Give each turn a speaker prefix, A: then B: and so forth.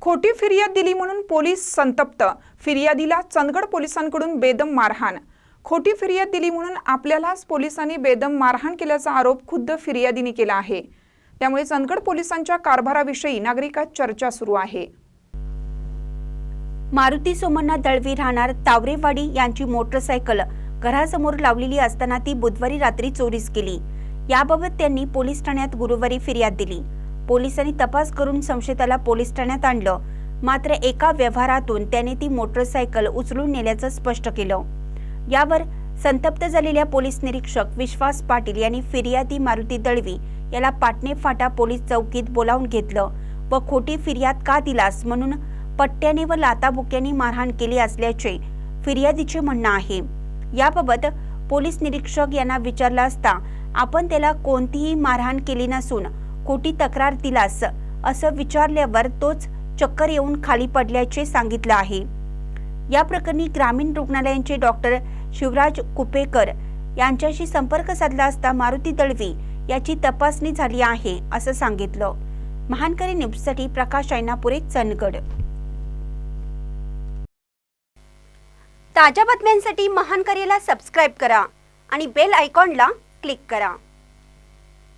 A: खोटी फिर्याद दिली म्हणून पोलीस संतप्त. फिर्यादीला चंदगड पोलिसांकडून बेदम मारहाण. खोटी फिर्याद दिली म्हणून आपल्यालाच पोलिसांनी बेदम मारहाण केल्याचा आरोप खुद्द फिर्यादीने केला आहे. त्यामुळे चंदगड पोलिसांच्या कारभाराविषयी नागरिकात चर्चा सुरू आहे.
B: मारुती सोमनाथ दळवी राहणार तावरेवाडी यांची मोटरसायकल घरासमोर लावलेली असताना ती बुधवारी रात्री चोरीस गेली. याबाबत त्यांनी पोलीस ठाण्यात गुरुवारी फिर्याद दिली. पोलिसांनी तपास करून संशयिताला पोलीस ठाण्यात आणलं. मात्र एका व्यवहारातून त्याने ती मोटरसायकल उचलून नेल्याचं स्पष्ट केलं. यावर संतप्त झालेल्या पोलीस निरीक्षक विश्वास पाटील यांनी फिर्यादी मारुती दळवी याला पाटणे फाटा पोलीस चौकीत बोलावून घेतलं व खोटी फिर्याद का दिलास म्हणून पट्ट्याने व लाताबुक्याने मारहाण केली असल्याचे फिर्यादीचे म्हणणं आहे. याबाबत पोलीस निरीक्षक यांना विचारलं असता आपण त्याला कोणतीही मारहाण केली नसून खोटी तक्रार दिलास असं विचारल्यावर तोच चक्कर येऊन खाली पडल्याचे सांगितलं आहे. या प्रकरणी ग्रामीण रुग्णालयांचे डॉक्टर शिवराज कुपेकर यांच्याशी संपर्क साधला असता मारुती दळवी याची तपासणी झाली आहे असं सांगितलं. महानकरी न्यूजसाठी प्रकाश ऐनापुरे चंदगड. ताज्या बातम्यांसाठी महानकरीला सबस्क्राईब करा आणि बेल आयकॉनला क्लिक करा.